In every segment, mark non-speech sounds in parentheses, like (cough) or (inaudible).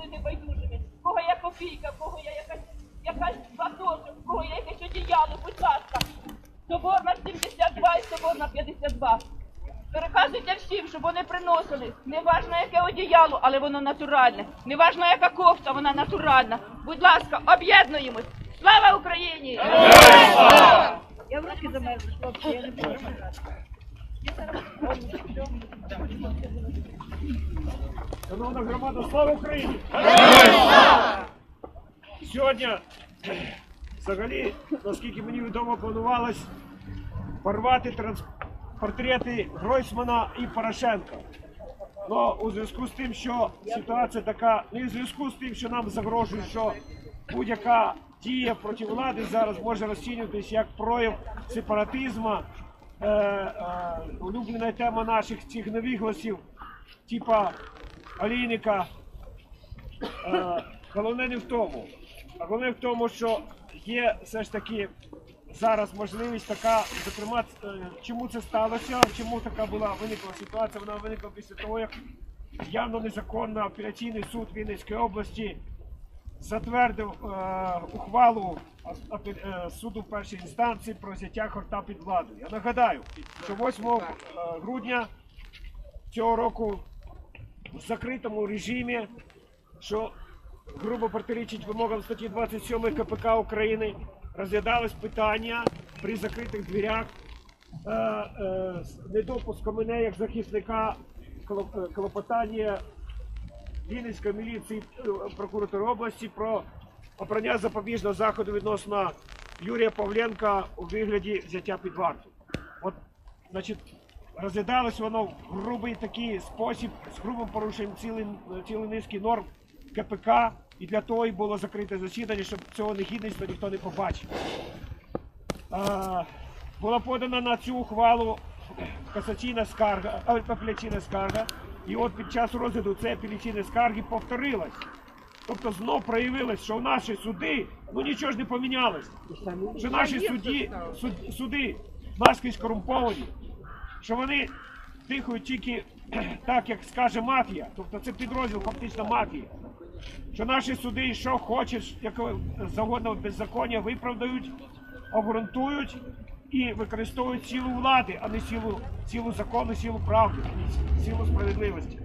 були небайдужими. В кого є копійка, в кого є якась, якась батошок, в кого є якесь одіяло, будь ласка. Соборна 72 і Соборна 52. Переказуйте всім, щоб вони приносили. Неважно, яке одіяло, але воно натуральне. Неважно, яка кофта, вона натуральна. Будь ласка, об'єднуємось. Слава Україні! Я в руки замерзла, хлопці, я не буду брати. Шановна громада, слава Україні! Сьогодні, взагалі, наскільки мені відомо, планувалось порвати транс- портрети Гройсмана і Порошенка. Но у зв'язку з тим, що ситуація така, не в зв'язку з тим, що нам загрожує, що будь-яка дія проти влади зараз може розцінюватись як прояв сепаратизму, е, е, улюблена тема наших цих невігласів, типа Олійника. Е, головне не в тому. А головне в тому, що є все ж таки зараз можливість така, зокрема, е, чому це сталося, чому така була виникла ситуація, вона виникла після того, як явно незаконно апеляційний суд Вінницької області затвердив е, ухвалу е, суду першої інстанції про взяття хорта під владу. Я нагадаю, що 8 е, грудня цього року в закритому режимі, що грубо протирічить вимогам статті 27 КПК України, розглядалось питання при закритих дверях з недопуску мене як захисника клопотання Вінницької міліції е, прокуратури області про обрання запобіжного заходу відносно Юрія Павленка у вигляді взяття під варту. От, значить, розглядалось воно в грубий такий спосіб з грубим порушенням цілої, цілої низки норм КПК, і для того і було закрите засідання, щоб цього негідництва ніхто не побачив. А, була подана на цю ухвалу касаційна скарга, апеляційна скарга, і от під час розгляду цієї апеляційної скарги повторилась. Тобто знов проявилось, що в наші суди ну нічого ж не помінялось. Що наші судді, суд, суди наскрізь корумповані, що вони дихають тільки (clears throat) так, як скаже мафія, тобто це підрозділ фактично мафії. Що наші суди, що хочеш, яке завгодно беззаконня, виправдають, обґрунтують і використовують силу влади, а не силу, силу закону, силу правди, силу справедливості.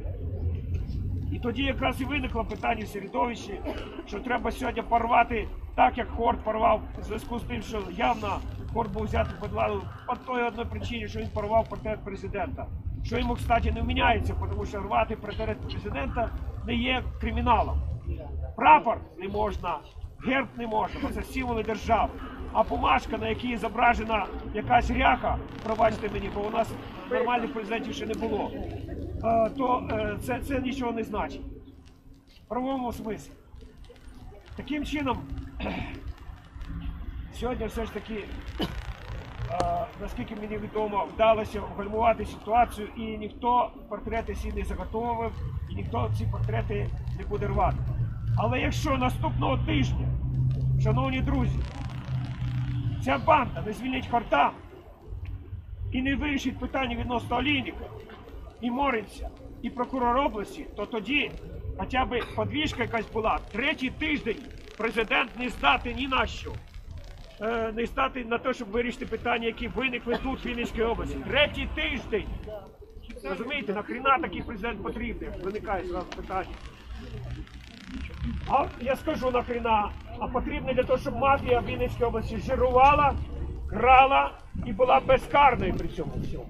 І тоді якраз і виникло питання в середовищі, що треба сьогодні порвати так, як Хорт порвав в зв'язку з тим, що явно Хорт був взятий під владу по той одній причині, що він порвав портрет президента. Що йому, кстати, не вміняється, тому що рвати портрет президента не є криміналом. Прапор не можна, герб не можна, бо це символи держави. А бумажка, на якій зображена якась ряха, пробачте мені, бо у нас нормальних президентів ще не було, е, то е, це, це нічого не значить. В правовому смислі. Таким чином, (clears throat) сьогодні все ж таки, е, наскільки мені відомо, вдалося вгальмувати ситуацію, і ніхто портрети сі не заготовив, і ніхто ці портрети не буде рвати. Але якщо наступного тижня, шановні друзі, ця банда не звільнить хорта і не вирішить питання відносно Олійника і Моринця, і прокурор області, то тоді хоча б подвіжка якась була. Третій тиждень президент не здати ні на що. Е, Не стати на те, щоб вирішити питання, які виникли тут в Вінницькій області. Третій тиждень. Розумієте, нахріна такий президент потрібний? Виникає зразу питання. А я скажу нахрена, а потрібно для того, щоб мафія в Вінницькій області жирувала, крала і була безкарною при цьому всьому.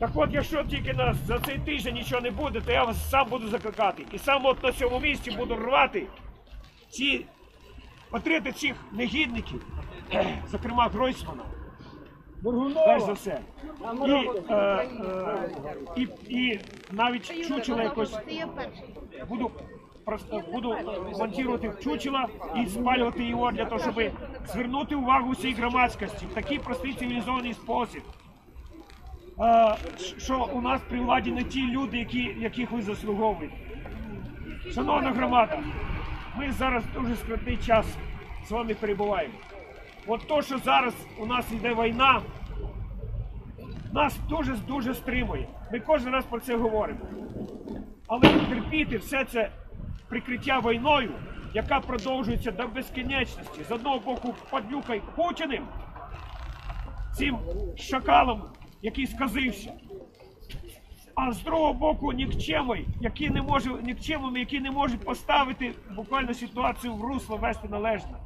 Так от, якщо тільки нас за цей тиждень нічого не буде, то я вас сам буду закликати. І сам от на цьому місці буду рвати ці портрети цих негідників, (clears throat) зокрема Гройсмана. Перш за все. І, е, е, і, і навіть чучело якось буду просто буду монтувати в і спалювати його для того, щоб звернути увагу всій громадськості в такий простий цивілізований спосіб. Що у нас при владі не ті люди, які, яких ви заслуговуєте. Шановна громада, ми зараз дуже складний час з вами перебуваємо. От то, що зараз у нас йде війна, нас дуже дуже стримує. Ми кожен раз про це говоримо. Але терпіти все це прикриття війною, яка продовжується до безкінечності. З одного боку, падлюкою Путіним, цим шакалом, який сказився. А з другого боку нікчемой, які не може нікчемами, які не можуть поставити буквально ситуацію в русло вести належно,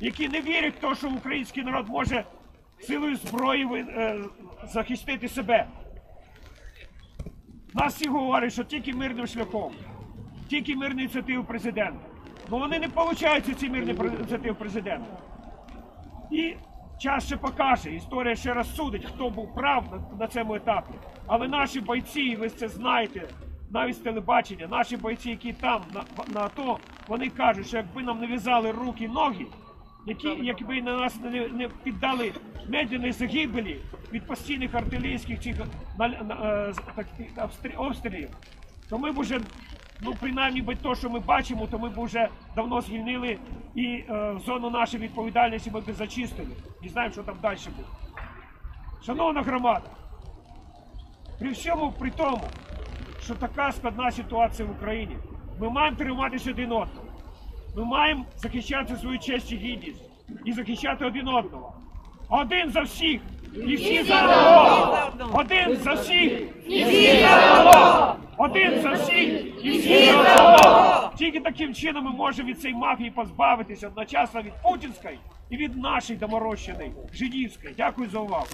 які не вірять в те, що український народ може силою зброї е, захистити себе. Нас всі говорять, що тільки мирним шляхом, тільки мирні ініціативи президента. Ну вони не получаються ці мирні ініціативи президента. І час ще покаже, історія ще раз судить, хто був прав на, на цьому етапі. Але наші бойці, і ви це знаєте, навіть з телебачення, наші бойці, які там на, АТО, вони кажуть, що якби нам не в'язали руки і ноги, які, якби на нас не, не піддали медленної загибелі від постійних артилерійських на, е, обстрілів, то ми б уже, ну принаймні би то, що ми бачимо, то ми б вже давно звільнили і е, зону нашої відповідальності ми б зачистили. Не знаємо, що там далі буде. Шановна громада, при всьому при тому, що така складна ситуація в Україні, ми маємо триматися один одного. Ми маємо захищати свою честь і гідність і захищати один одного. Один за всіх і всі за одного. Один за всіх і всі за одного. Один за всіх і всі за одного. Тільки таким чином ми можемо від цієї мафії позбавитися одночасно від путінської і від нашої доморощеної жидівської. Дякую за увагу.